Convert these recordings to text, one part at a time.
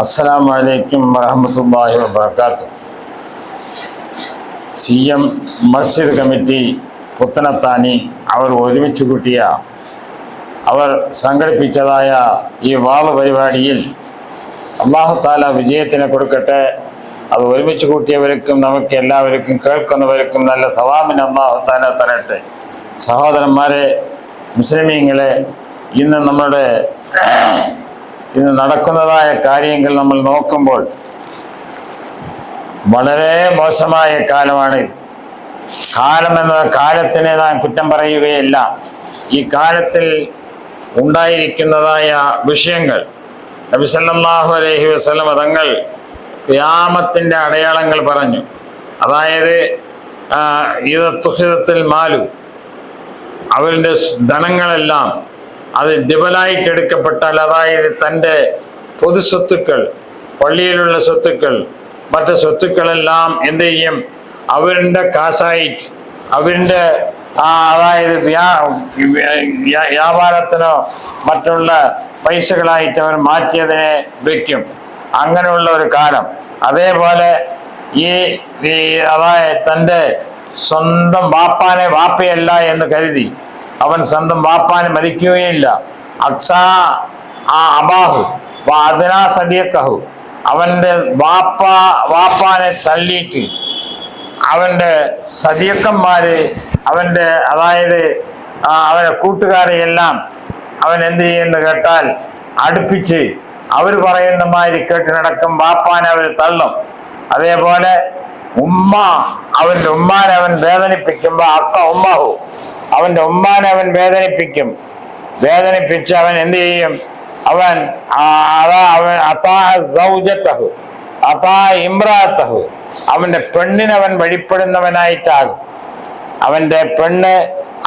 അസ്സലാം അലൈക്കും വറഹമത്തല്ലാഹി സി എം മസ്ജിദ് കമ്മിറ്റി പുത്തനത്താനി അവർ ഒരുമിച്ച് കൂട്ടിയ അവർ സംഘടിപ്പിച്ചതായ ഈ വാൾ പരിപാടിയിൽ അള്ളാഹു താല വിജയത്തിന് കൊടുക്കട്ടെ. അത് ഒരുമിച്ച് കൂട്ടിയവർക്കും നമുക്ക് എല്ലാവർക്കും കേൾക്കുന്നവർക്കും നല്ല സവാമിന് അള്ളാഹു താല തരട്ടെ. സഹോദരന്മാരെ മുസ്ലിമീങ്ങളെ ഇന്ന് നമ്മുടെ ഇന്ന് നടക്കുന്നതായ കാര്യങ്ങൾ നമ്മൾ നോക്കുമ്പോൾ വളരെ മോശമായ കാലമാണ്. കാലം എന്ന കാലത്തിനെ നാം കുറ്റം പറയുകയല്ല. ഈ കാലത്തിൽ ഉണ്ടായിരിക്കുന്നതായ വിഷയങ്ങൾ നബിസല്ലാഹു അലഹി വസ്ലം തങ്ങൾ ക്യാമത്തിന്റെ അടയാളങ്ങൾ പറഞ്ഞു. അതായത് ഈ ഇത് തുഹിതത്തിൽ മാലു അവരുടെ ധനങ്ങളെല്ലാം അത് ദിബലായിട്ടെടുക്കപ്പെട്ടാൽ അതായത് തന്റെ പൊതു സ്വത്തുക്കൾ പള്ളിയിലുള്ള സ്വത്തുക്കൾ മറ്റ് സ്വത്തുക്കളെല്ലാം എന്ത് ചെയ്യും? അവരുടെ കാശായിട്ട് അവരുടെ അതായത് വ്യാ- വ്യാ- വ്യാപാരത്തിനോ മറ്റുള്ള പൈസകളായിട്ട് അവർ മാറ്റിയതിനെ വയ്ക്കും അങ്ങനെയുള്ള ഒരു കാലം. അതേപോലെ ഈ അതായത് തന്റെ സ്വന്തം വാപ്പാനെ വാപ്പയല്ല എന്ന് കരുതി. അവൻ സ്വന്തം വാപ്പാനെ മതിക്കുകയില്ല അക്സാ ആ അബാഹു അതിനാ സദിയക്കഹു അവന്റെ വാപ്പ വാപ്പാനെ തള്ളിയിട്ട് അവന്റെ സതിയക്കന്മാര് അവന്റെ അതായത് അവരെ കൂട്ടുകാരെ എല്ലാം അവൻ എന്ത് ചെയ്യുന്നു കേട്ടാൽ അടുപ്പിച്ച് അവർ പറയുന്ന മാതിരി കേട്ട് നടക്കും വാപ്പാനെ അവർ തള്ളും. അതേപോലെ ഉമ്മ അവന്റെ ഉമ്മാനെ അവൻ വേദനിപ്പിക്കുമ്പോൾ അത്ത ഉമ്മാഹു. അവന്റെ ഉമ്മാനെ അവൻ വേദനിപ്പിക്കും. വേദനിപ്പിച്ച് അവൻ എന്ത് ചെയ്യും? അവൻ ഇമ്രാത്തഹു അവന്റെ പെണ്ണിന് അവൻ വഴിപ്പെടുന്നവനായിട്ടാകും. അവന്റെ പെണ്ണ്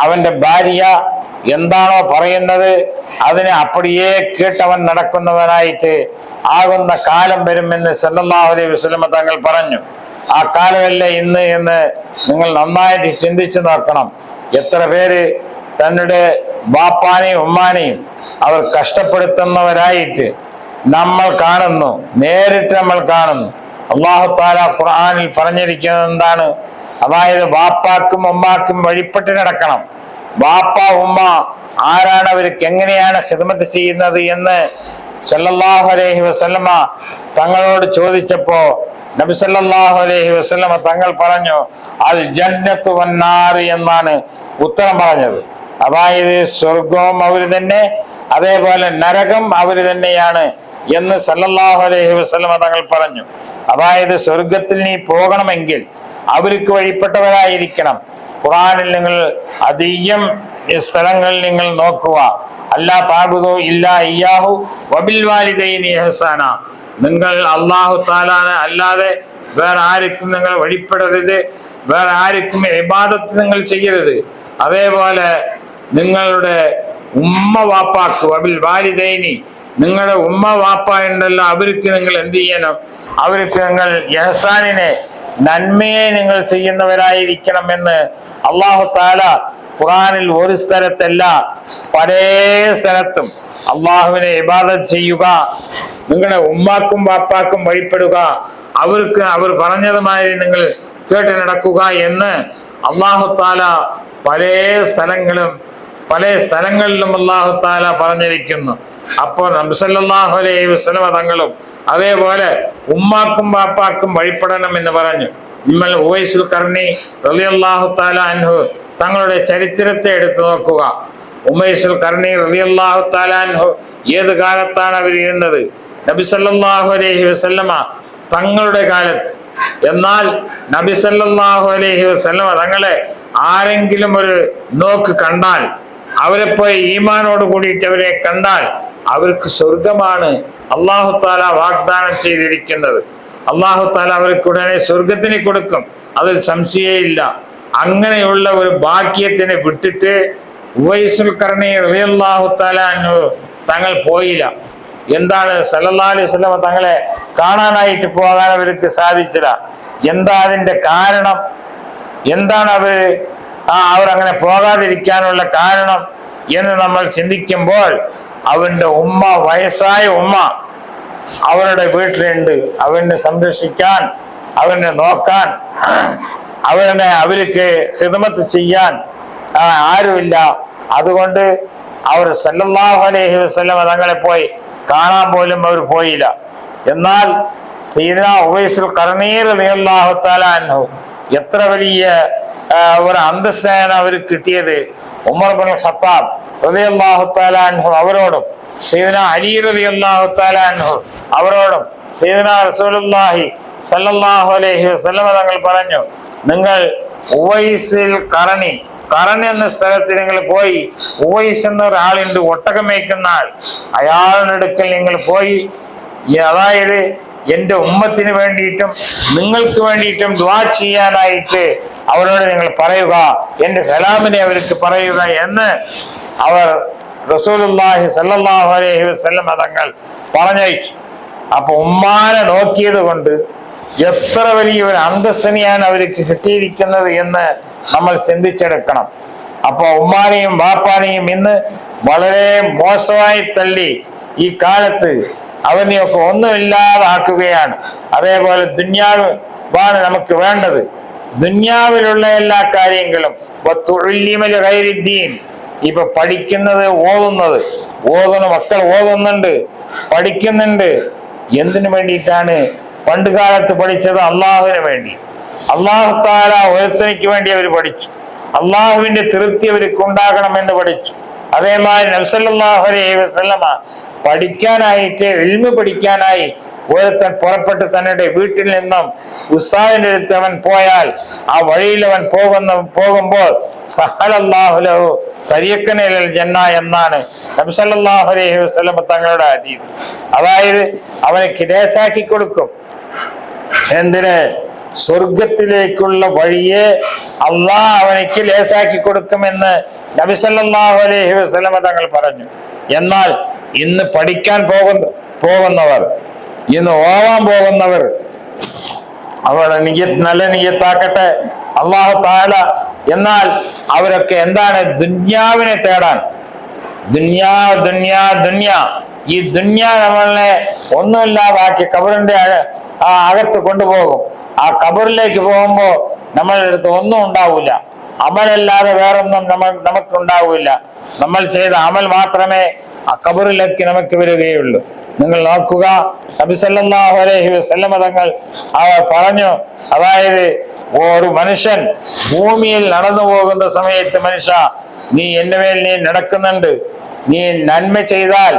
അവന്റെ ഭാര്യ എന്താണോ പറയുന്നത് അതിനെ അപ്പടിയേ കേട്ടവൻ നടക്കുന്നവനായിട്ട് ആകുന്ന കാലം വരുമെന്ന് സല്ലല്ലാഹു അലൈഹി വസല്ലമ തങ്ങൾ പറഞ്ഞു. ആ കാലമല്ല ഇന്ന് എന്ന് നിങ്ങൾ നന്നായിട്ട് ചിന്തിച്ചു നോക്കണം. എത്ര പേര് തങ്ങളുടെ ബാപ്പാനെയും ഉമ്മാനെയും അവർ കഷ്ടപ്പെടുത്തുന്നവരായിട്ട് നമ്മൾ കാണുന്നു നേരിട്ട് നമ്മൾ കാണുന്നു. അള്ളാഹു താല ഖുർആനിൽ പറഞ്ഞിരിക്കുന്നത് എന്താണ്? അതായത് ബാപ്പാക്കും ഉമ്മാക്കും വഴിപ്പെട്ട് നടക്കണം. ബാപ്പ ഉമ്മ ആരാണ്? അവർക്ക് എങ്ങനെയാണ് ഹിദ്മത്ത് ചെയ്യുന്നത് എന്ന് സല്ലല്ലാഹു അലൈഹി വസല്ലമ തങ്ങളോട് ചോദിച്ചപ്പോ നബി സല്ലല്ലാഹു അലൈഹി വസല്ലമ തങ്ങൾ പറഞ്ഞു അൽ ജന്നത്ത് വന്നാറ് എന്നാണ് ഉത്തരം പറഞ്ഞത്. അതായത് സ്വർഗവും അവർ തന്നെ അതേപോലെ നരകം അവർ തന്നെയാണ് എന്ന് സല്ലല്ലാഹു അലൈഹി വസല്ലമ തങ്ങൾ പറഞ്ഞു. അതായത് സ്വർഗത്തിൽ നീ പോകണമെങ്കിൽ അവർക്ക് വഴിപ്പെട്ടവരായിരിക്കണം. ഖുറാനിൽ നിങ്ങൾ അധികം സ്ഥലങ്ങളിൽ നിങ്ങൾ നോക്കുക. അല്ലാ താബുദോ ഇല്ലാ ഇയാഹു വബിൽ വാലിദൈനി ഇഹ്സാന നിങ്ങൾ അള്ളാഹു താലാനെ അല്ലാതെ വേറെ ആർക്കും നിങ്ങൾ വഴിപ്പെടരുത്. വേറെ ആർക്കും ഇബാദത്ത് നിങ്ങൾ ചെയ്യരുത്. അതേപോലെ നിങ്ങളുടെ ഉമ്മ വാപ്പാക്ക് വബിൽ വാലിദൈനി നിങ്ങളുടെ ഉമ്മ വാപ്പ ഉണ്ടല്ലോ അവർക്ക് നിങ്ങൾ എന്ത് ചെയ്യണം? അവർക്ക് നിങ്ങൾ യഹസാനിനെ നന്മയെ നിങ്ങൾ ചെയ്യുന്നവരായിരിക്കണം എന്ന് അള്ളാഹു താല ഖുറാനിൽ ഒരു സ്ഥലത്തല്ല പഴയ സ്ഥലത്തും അള്ളാഹുവിനെ ഇബാദത്ത് ചെയ്യുക നിങ്ങളുടെ ഉമ്മാക്കും വാപ്പാക്കും വഴിപ്പെടുക അവർക്ക് അവർ പറഞ്ഞതുമായി നിങ്ങൾ കേട്ട് നടക്കുക എന്ന് അള്ളാഹു താല പല സ്ഥലങ്ങളും പല സ്ഥലങ്ങളിലും അള്ളാഹു താല പറഞ്ഞിരിക്കുന്നു. അപ്പോൾ നംസല്ലാഹു അലൈഹി വസ്ലമ തങ്ങളും അതേപോലെ ഉമ്മാക്കും വാപ്പാക്കും വഴിപ്പെടണം എന്ന് പറഞ്ഞു. ഇമ്മൽ ഉവൈസുൽ കർണി റലി താല അൻഹു തങ്ങളുടെ ചരിത്രത്തെ എടുത്തു നോക്കുക. ഉമൈസുൽ കർണി റളിയല്ലാഹു താല അൻഹു ഏത് കാലത്താണ് അവർ ഇരുന്നത്? നബി അലഹി വസല്ലമ തങ്ങളുടെ കാലത്ത്. എന്നാൽ നബി അലഹി അലൈഹി വസല്ലമ തങ്ങളെ ആരെങ്കിലും ഒരു നോക്ക് കണ്ടാൽ അവരെ പോയി ഈമാനോട് കൂടിയിട്ട് അവരെ കണ്ടാൽ അവർക്ക് സ്വർഗമാണ് അള്ളാഹു താല വാഗ്ദാനം ചെയ്തിരിക്കുന്നത്. അള്ളാഹു താല അവർക്ക് ഉടനെ സ്വർഗത്തിന് കൊടുക്കും. അതിൽ സംശയമില്ല. അങ്ങനെയുള്ള ഒരു ഭാഗ്യത്തിനെ വിട്ടിട്ട് ഉവൈസുൽ തങ്ങൾ പോയില്ല. എന്താണ്? സല്ലല്ലാഹു അലൈഹി തങ്ങളെ കാണാനായിട്ട് പോകാൻ അവർക്ക് സാധിച്ചില്ല. എന്താ അതിന്റെ കാരണം? എന്താണ് അവർ ആ അങ്ങനെ പോകാതിരിക്കാനുള്ള കാരണം എന്ന് നമ്മൾ ചിന്തിക്കുമ്പോൾ അവന്റെ ഉമ്മ വയസ്സായ ഉമ്മ അവരുടെ വീട്ടിലുണ്ട്. അവനെ സംരക്ഷിക്കാൻ അവനെ നോക്കാൻ അവനെ അവർക്ക് ഹിദമത്ത് ചെയ്യാൻ ആരുമില്ല. അതുകൊണ്ട് അവർ സല്ലല്ലാഹു അലൈഹി വസല്ലം തങ്ങളെ പോയി കാണാൻ പോലും അവർ പോയില്ല. എന്നാൽ സീന ഉവൈസുൽ കർണീർ അലിയല്ലാഹു താലാൻഹു എത്ര വലിയ ഒരു അന്തസ്ഥാന അവർ കിട്ടിയത്. ഉമർ ബിൻ ഖത്താബ് റളിയല്ലാഹു താലാൻഹു അവരോടും സീന അലി റളിയല്ലാഹു താലാൻഹു അവരോടും സീന റസൂലുള്ളാഹി സല്ലല്ലാഹു അലൈഹി വസല്ലം തങ്ങൾ പറഞ്ഞു നിങ്ങൾ ഉവൈസിൽ കറണി കറണി എന്ന സ്ഥലത്ത് നിങ്ങൾ പോയി ഉവൈസ് എന്ന ഒരാളുണ്ട് ഒട്ടകമേക്കുന്ന ആൾ അയാളുടെ നിങ്ങൾ പോയി. അതായത് എന്റെ ഉമ്മത്തിന് വേണ്ടിയിട്ടും നിങ്ങൾക്ക് വേണ്ടിയിട്ടും ദ്വാ ചെയ്യാനായിട്ട് അവരോട് നിങ്ങൾ പറയുക എന്റെ സലാമിനെ അവർക്ക് പറയുക എന്ന് അവർ റസൂലുള്ളാഹി സല്ലാഹു അലൈഹി വസല്ലം തങ്ങൾ പറഞ്ഞയച്ചു. അപ്പൊ ഉമ്മാനെ നോക്കിയത് കൊണ്ട് എത്ര വലിയ ഒരു അന്തസ്ഥനെയാണ് അവർക്ക് കിട്ടിയിരിക്കുന്നത് എന്ന് നമ്മൾ ചിന്തിച്ചെടുക്കണം. അപ്പൊ ഉമ്മാനെയും ബാപ്പാനെയും ഇന്ന് വളരെ മോശമായി തള്ളി ഈ കാലത്ത് അവനെയൊക്കെ ഒന്നുമില്ലാതാക്കുകയാണ്. അതേപോലെ ദുന്യാവ് ആണ് നമുക്ക് വേണ്ടത്. ദുന്യാവിലുള്ള എല്ലാ കാര്യങ്ങളും ഇപ്പൊ പഠിക്കുന്നത് ഓതുന്നത്. ഓതുന്ന മക്കൾ ഓതുന്നുണ്ട് പഠിക്കുന്നുണ്ട്. എന്തിനു വേണ്ടിയിട്ടാണ് പണ്ട് കാലത്ത് പഠിച്ചത് അള്ളാഹുവിന് വേണ്ടി. അള്ളാഹു താല ഒരുത്തനിക്ക് വേണ്ടി അവർ പഠിച്ചു. അള്ളാഹുവിന്റെ തൃപ്തി അവർക്ക് ഉണ്ടാകണമെന്ന് പഠിച്ചു. അതേമാതിരി നബ്സല്ലാഹു അലൈഹി വസല്ലമ പഠിക്കാനായിട്ട് എൽമ പഠിക്കാനായി ഒരുത്തൻ പുറപ്പെട്ട് തന്നെ വീട്ടിൽ നിന്നും ഉസ്താദിന്റെ അടുത്ത് അവൻ പോയാൽ ആ വഴിയിൽ അവൻ പോകുന്ന പോകുമ്പോൾ സഹലല്ലാഹുലഹു തരിയക്കനൽ ജന്ന എന്നാണ് നബ്സല്ലാഹു അലൈഹി വസല്ലമ തങ്ങളുടെ അതീത്. അതായത് അവനെ കിരേസാക്കി കൊടുക്കും. എന്തിന്? സ്വർഗത്തിലേക്കുള്ള വഴിയെ അള്ളാഹ് അവനിക്ക് ലേസാക്കി കൊടുക്കുമെന്ന് നബിസല്ലാഹു അലൈഹി വസല്ലമ തങ്ങൾ പറഞ്ഞു. എന്നാൽ ഇന്ന് പഠിക്കാൻ പോകുന്ന പോകുന്നവർ ഇന്ന് ഓവാൻ പോകുന്നവർ അവർ നിയ നല്ല നിയത്താക്കട്ടെ അള്ളാഹു താല. എന്നാൽ അവരൊക്കെ എന്താണ്? ദുന്യാവിനെ തേടാൻ. ദുന്യാ ദുന്യാ ദുന്യാ. ഈ ദുന്യാ നമ്മളെ ഒന്നുമില്ലാതാക്കി കബറിന്റെ ആ അകത്ത് കൊണ്ടുപോകും. ആ കബറിലേക്ക് പോകുമ്പോ നമ്മളുടെ അടുത്ത് ഒന്നും ഉണ്ടാവില്ല അമലല്ലാതെ വേറൊന്നും നമ്മൾ നമുക്കുണ്ടാവില്ല. നമ്മൾ ചെയ്ത അമൽ മാത്രമേ ആ കബറിലേക്ക് നമുക്ക് വരികയുള്ളൂ. നിങ്ങൾ നോക്കുക നബി സല്ലല്ലാഹു അലൈഹി വസല്ലമ തങ്ങൾ അവർ പറഞ്ഞു അതായത് ഒരു മനുഷ്യൻ ഭൂമിയിൽ നടന്നു പോകുന്ന സമയത്ത് മനുഷ്യ നീ എന്റെ മേൽ നീ നടക്കുന്നുണ്ട്. നീ നന്മ ചെയ്താൽ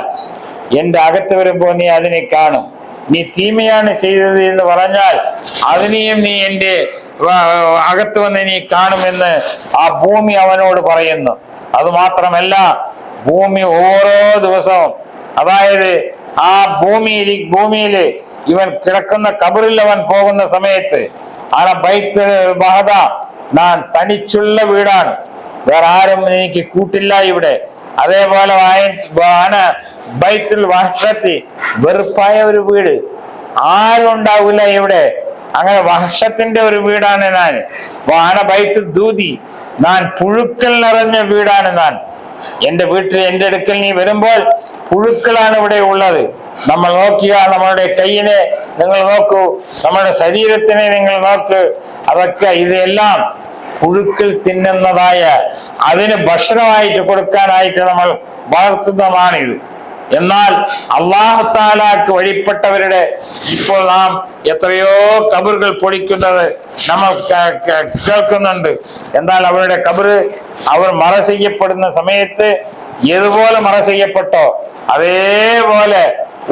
എന്റെ അകത്ത് വരുമ്പോ നീ അതിനെ കാണും. നീ തീമയാണ് ചെയ്തത് എന്ന് പറഞ്ഞാൽ അതിനെയും നീ എന്റെ ആ, അകത്ത് വന്ന് നീ കാണുമെന്ന് ആ ഭൂമി അവനോട് പറയുന്നു. അത് മാത്രമല്ല ഭൂമി ഓരോ ദിവസവും അതായത് ആ ഭൂമിയിൽ ഭൂമിയിൽ ഇവൻ കിടക്കുന്ന കബറിൽ അവൻ പോകുന്ന സമയത്ത് ആന ബൈത്ത് മഹത ഞാൻ തനിച്ചുള്ള വീടാണ്. വേറെ ആരും എനിക്ക് കൂട്ടില്ല ഇവിടെ. അതേപോലെ വാന ബൈത്തുൽ വഹഷത്തി വെറുപ്പായ ഒരു വീട്. ആരും ഉണ്ടാവില്ല ഇവിടെ? അങ്ങനെ വഹഷത്തിന്റെ ഒരു വീടാണ് ഞാൻ. വാന ബൈത്ത് ദൂതി. ഞാൻ പുഴുക്കൽ നിറഞ്ഞ വീടാണ് ഞാൻ. എന്റെ വീട്ടിൽ എന്റെ അടുക്കൽ നീ വരുമ്പോൾ പുഴുക്കളാണ് ഇവിടെ ഉള്ളത്. നമ്മൾ നോക്കുക നമ്മളുടെ കൈയിനെ നിങ്ങൾ നോക്കൂ. നമ്മുടെ ശരീരത്തിനെ നിങ്ങൾ നോക്ക്. അതൊക്കെ ഇതെല്ലാം പുഴുക്കൾ തിന്നുന്നതായ അതിന് ഭക്ഷണമായിട്ട് കൊടുക്കാനായിട്ട് നമ്മൾ വളർത്തുന്നതാണിത്. എന്നാൽ അള്ളാഹത്താലാക്ക് വഴിപ്പെട്ടവരുടെ ഇപ്പോൾ നാം എത്രയോ കബറുകൾ പൊടിക്കുന്നത് നമ്മൾ കേൾക്കുന്നുണ്ട്. എന്നാൽ അവരുടെ കബറ് അവർ മറ ചെയ്യപ്പെടുന്ന സമയത്ത് ഏതുപോലെ മറ ചെയ്യപ്പെട്ടോ അതേപോലെ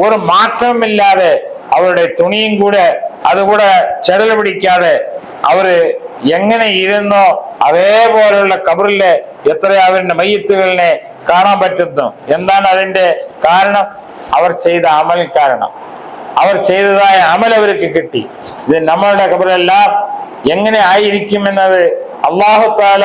ഒരു മാറ്റമില്ലാതെ അവരുടെ തുണിയും കൂടെ അതുകൂടെ ചെതൽ പിടിക്കാതെ അവർ എങ്ങനെ ഇരുന്നോ അതേപോലെയുള്ള കബറിലെ എത്ര അവരുടെ മയ്യത്തുകളിനെ കാണാൻ പറ്റുന്നു. എന്താണ് അതിന്റെ കാരണം? അവർ ചെയ്ത അമൽ കാരണം. അവർ ചെയ്തതായ അമൽ അവർക്ക് കിട്ടി. ഇത് നമ്മളുടെ കബറെല്ലാം എങ്ങനെ ആയിരിക്കും എന്നത് അള്ളാഹു താല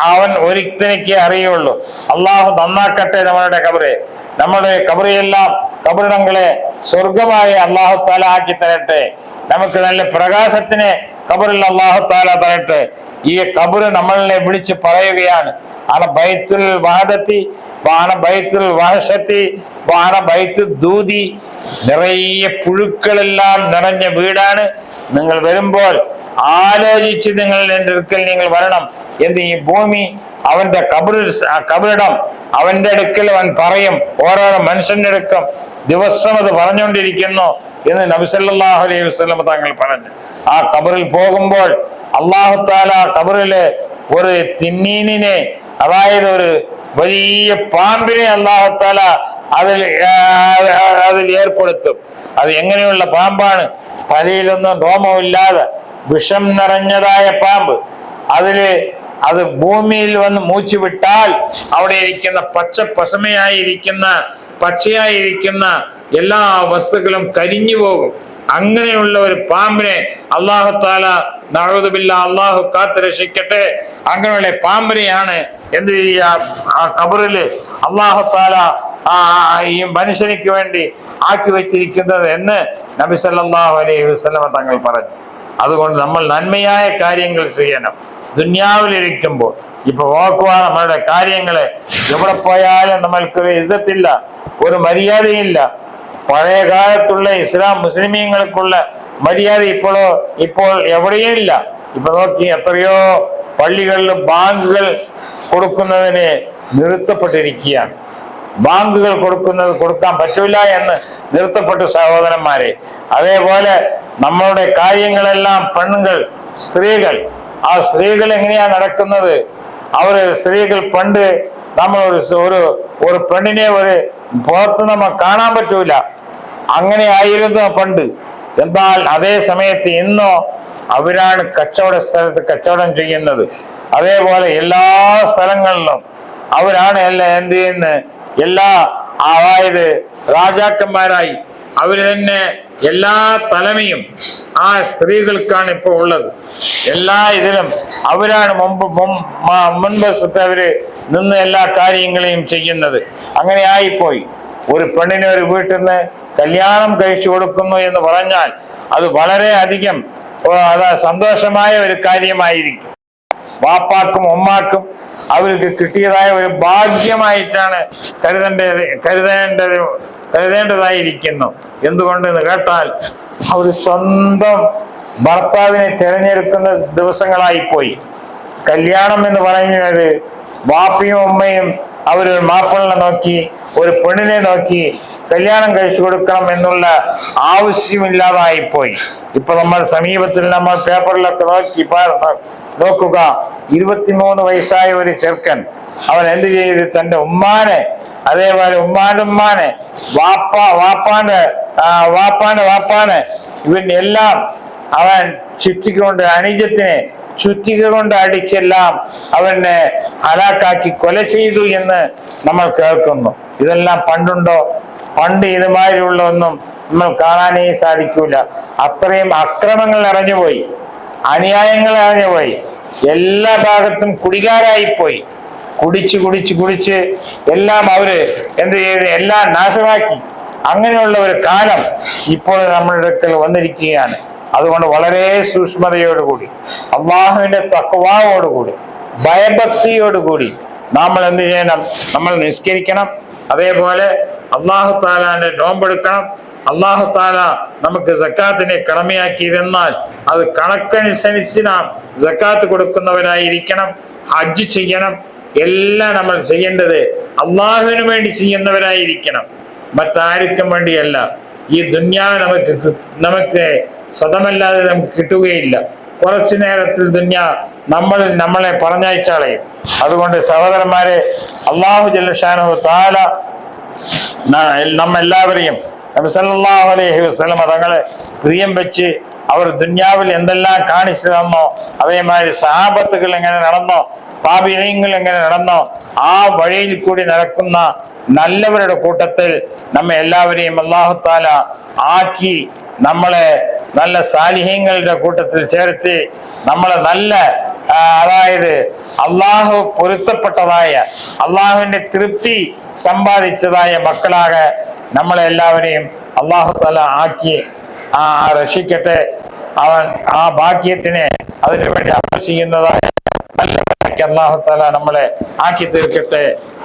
അവൻ ഒരുത്തനിക്ക് അറിയുള്ളൂ. അള്ളാഹു നന്നാക്കട്ടെ നമ്മളുടെ കബറെ. നമ്മുടെ കബറിയെല്ലാം കബറിടങ്ങളെ സ്വർഗമായി അള്ളാഹു താല ആക്കി തരട്ടെ. നമുക്ക് നല്ല പ്രകാശത്തിന് കബറിൽ അള്ളാഹു താല തരട്ടെ. ഈ കബറ് നമ്മളെ വിളിച്ച് പറയുകയാണ്. ആണ് ബൈത്തുൽ വാദത്തി വാണ ബൈത്തുൽ വഹശത്തി വാണ ബൈത്തു ദൂതി. നിറയെ പുഴുക്കളെല്ലാം നിറഞ്ഞ വീടാണ്. നിങ്ങൾ വരുമ്പോൾ ആലോചിച്ച് നിങ്ങൾ എന്റെ അടുക്കൽ നിങ്ങൾ വരണം. എന്ത് ഈ ഭൂമി അവന്റെ കബറിൽ കബറിടം അവന്റെ അടുക്കൽ അവൻ പറയും ഓരോരോ മനുഷ്യന്റെ അടുക്കം ദിവസം അത് പറഞ്ഞുകൊണ്ടിരിക്കുന്നു എന്ന് നബിസല്ലാഹു അലൈഹി വസ്ലം തങ്ങൾ പറഞ്ഞു. ആ കബറിൽ പോകുമ്പോൾ അള്ളാഹു താല കബറിൽ ഒരു തിന്നീനിനെ അതായത് ഒരു വലിയ പാമ്പിനെ അള്ളാഹു താല അതിൽ അതിൽ ഏർപ്പെടുത്തും. അത് എങ്ങനെയുള്ള പാമ്പാണ്? തലയിലൊന്നും രോമമില്ലാതെ വിഷം നിറഞ്ഞതായ പാമ്പ്. അതിൽ അത് ഭൂമിയിൽ വന്ന് മൂച്ചു വിട്ടാൽ അവിടെ ഇരിക്കുന്ന പച്ച പസമയായിരിക്കുന്ന പച്ചയായിരിക്കുന്ന എല്ലാ വസ്തുക്കളും കരിഞ്ഞു പോകും. അങ്ങനെയുള്ള ഒരു പാമ്പിനെ അള്ളാഹു താല നഴുതുമില്ല അള്ളാഹു കാത്ത് രക്ഷിക്കട്ടെ. അങ്ങനെയുള്ള പാമ്പിനെയാണ് എന്ത് കബറിൽ അള്ളാഹു താല ആ ഈ മനുഷ്യനിക്ക് വേണ്ടി ആക്കി വെച്ചിരിക്കുന്നത് എന്ന് നബി സല്ലല്ലാഹു അലൈഹി വസ്ലമ തങ്ങൾ പറഞ്ഞു. അതുകൊണ്ട് നമ്മൾ നന്മയായ കാര്യങ്ങൾ ചെയ്യണം. ദുന്യാവിലിരിക്കുമ്പോൾ ഇപ്പൊ ഓർക്കുക നമ്മളുടെ കാര്യങ്ങളെ. എവിടെ പോയാലും നമ്മൾക്കൊരു ഇസത്തില്ല ഒരു മര്യാദയില്ല. പഴയ കാലത്തുള്ള ഇസ്ലാം മുസ്ലിമീങ്ങൾക്കുള്ള മര്യാദ ഇപ്പോഴോ ഇപ്പോൾ എവിടെയും ഇല്ല. ഇപ്പൊ നോക്കി എത്രയോ പള്ളികളിൽ ബാങ്കുകൾ കൊടുക്കുന്നതിന് നിർത്തപ്പെട്ടിരിക്കുകയാണ്. ബാങ്കുകൾ കൊടുക്കുന്നത് കൊടുക്കാൻ പറ്റൂല എന്ന് നിർത്തപ്പെട്ടു സഹോദരന്മാരെ. അതേപോലെ നമ്മളുടെ കാര്യങ്ങളെല്ലാം പെണ്ണുങ്ങൾ സ്ത്രീകൾ. ആ സ്ത്രീകൾ എങ്ങനെയാ നടക്കുന്നത്? അവർ സ്ത്രീകൾ പണ്ട് നമ്മൾ ഒരു ഒരു പെണ്ണിനെ ഒരു പുറത്ത് നമ്മൾ കാണാൻ പറ്റൂല. അങ്ങനെ ആയിരുന്നു പണ്ട്. എന്നാൽ അതേ സമയത്ത് ഇന്നോ അവരാണ് കച്ചവട സ്ഥലത്ത് കച്ചവടം ചെയ്യുന്നത്. അതേപോലെ എല്ലാ സ്ഥലങ്ങളിലും അവരാണ് എല്ലാം എന്ത് ചെയ്യുന്നത്? എല്ലാ അതായത് രാജാക്കന്മാരായി. അവർ തന്നെ എല്ലാ തലമയും ആ സ്ത്രീകൾക്കാണ് ഇപ്പോൾ ഉള്ളത്. എല്ലാ ഇതിലും അവരാണ് മുമ്പ് മുൻവശത്ത് അവർ നിന്ന് എല്ലാ കാര്യങ്ങളെയും ചെയ്യുന്നത്. അങ്ങനെ ആയിപ്പോയി. ഒരു പെണ്ണിനെ ഒരു വീട്ടിൽ നിന്ന് കല്യാണം കഴിച്ചു കൊടുക്കുന്നു എന്ന് പറഞ്ഞാൽ അത് വളരെ അധികം അതാ സന്തോഷമായ ഒരു കാര്യമായിരിക്കും. വാപ്പാക്കും ഉമ്മാക്കും അവർക്ക് കിട്ടിയതായ ഒരു ഭാഗ്യമായിട്ടാണ് കരുതേണ്ടത് കരുതേണ്ടത് കരുതേണ്ടതായിരിക്കുന്നു. എന്തുകൊണ്ടെന്ന് കേട്ടാൽ അവർ സ്വന്തം ഭർത്താവിനെ തിരഞ്ഞെടുക്കുന്ന ദിവസങ്ങളായി പോയി കല്യാണം എന്ന് പറയുന്നത് വാപ്പയും ഉമ്മയും അവരൊരു മാപ്പിളിനെ നോക്കി ഒരു പെണ്ണിനെ നോക്കി കല്യാണം കഴിച്ചു കൊടുക്കണം എന്നുള്ള ആവശ്യമില്ലാതായി പോയി. ഇപ്പൊ നമ്മൾ സമീപത്തിൽ നമ്മൾ പേപ്പറിലൊക്കെ നോക്കി നോക്കുക. ഇരുപത്തിമൂന്ന് വയസ്സായ ഒരു ചെറുക്കൻ അവൻ എന്ത് ചെയ്ത്? തന്റെ ഉമ്മാനെ അതേപോലെ ഉമ്മാന്റെ ഉമ്മാനെ വാപ്പ വാപ്പാന്റെ വാപ്പാന്റെ വാപ്പാനെ ഇവൻ എല്ലാം അവൻ ശിക്ഷിക്കൊണ്ട് അണിജത്തിനെ ചുറ്റിക കൊണ്ട് അടിച്ചെല്ലാം അവനെ ഹലാക്കാക്കി കൊല ചെയ്തു എന്ന് നമ്മൾ കേൾക്കുന്നു. ഇതെല്ലാം പണ്ടുണ്ടോ? പണ്ട് ഇതുമാതിരിയുള്ള ഒന്നും നമ്മൾ കാണാനേ സാധിക്കൂല. അത്രയും അക്രമങ്ങൾ നിറഞ്ഞുപോയി അനുയായങ്ങൾ നിറഞ്ഞുപോയി എല്ലാ ഭാഗത്തും കുടികാരായിപ്പോയി. കുടിച്ച് കുടിച്ച് കുടിച്ച് എല്ലാം അവർ എന്ത് ചെയ്ത്? എല്ലാം നാശമാക്കി. അങ്ങനെയുള്ള ഒരു കാലം ഇപ്പോൾ നമ്മുടെ അടുക്കൽ വന്നിരിക്കുകയാണ്. അതുകൊണ്ട് വളരെ സൂക്ഷ്മതയോടുകൂടി അള്ളാഹുവിന്റെ തക്വാവോടുകൂടി ഭയഭക്തിയോടുകൂടി നമ്മൾ എന്ത് ചെയ്യണം? നമ്മൾ നിസ്കരിക്കണം. അതേപോലെ അള്ളാഹു താലാന്റെ നോമ്പെടുക്കണം. അള്ളാഹു താല നമുക്ക് സക്കാത്തിനെ കടമയാക്കിയിരുന്നാൽ അത് കണക്കനുസരിച്ച് നാം ജക്കാത്ത് കൊടുക്കുന്നവരായിരിക്കണം. ഹജ്ജ് ചെയ്യണം. എല്ലാം നമ്മൾ ചെയ്യേണ്ടത് അള്ളാഹുവിന് വേണ്ടി ചെയ്യുന്നവരായിരിക്കണം. മറ്റാർക്കും വേണ്ടിയല്ല. ഈ ദുന്യാവ് നമുക്ക് നമുക്ക് സ്വതമല്ലാതെ നമുക്ക് കിട്ടുകയില്ല. കുറച്ചു നേരത്തിൽ ദുന്യ നമ്മൾ നമ്മളെ പറഞ്ഞയച്ചാളെയും. അതുകൊണ്ട് സഹോദരന്മാരെ അള്ളാഹു ജലഷാന താല നമ്മെല്ലാവരെയും അലൈഹി വസല്ലം തങ്ങളെ പ്രിയം വെച്ച് അവർ ദുന്യാവിൽ എന്തെല്ലാം കാണിച്ചു തന്നോ അതേമാതിരി സഹാബത്തുകൾ എങ്ങനെ നടന്നോ താപിയങ്ങൾ എങ്ങനെ നടന്നോ ആ വഴിയിൽ കൂടി നടക്കുന്ന നല്ലവരുടെ കൂട്ടത്തിൽ നമ്മെ എല്ലാവരെയും അള്ളാഹുത്താല ആക്കി നമ്മളെ നല്ല സാലിഹ്യങ്ങളുടെ കൂട്ടത്തിൽ ചേർത്തി നമ്മളെ നല്ല അതായത് അള്ളാഹു പൊരുത്തപ്പെട്ടതായ അള്ളാഹുവിന്റെ തൃപ്തി സമ്പാദിച്ചതായ മക്കളാകെ നമ്മളെ എല്ലാവരെയും അള്ളാഹു തല ആക്കി ആ രക്ഷിക്കട്ടെ. അവൻ ആ ഭാഗ്യത്തിനെ അതിനു വേണ്ടി അമൽ ചെയ്യുന്നതായ നല്ലവരാക്കി അള്ളാഹുത്താല നമ്മളെ ആക്കി തീർക്കട്ടെ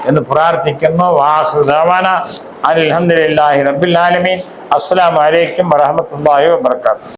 എന്ന് പ്രാർത്ഥിക്കുന്നു. വാസുദാവാന അലഹദില്ലാഹി റബ്ബിൽ ആലമീൻ. അസ്സലാമു അലൈക്കും വറഹമത്തല്ലാഹി വബർക്കാത്തു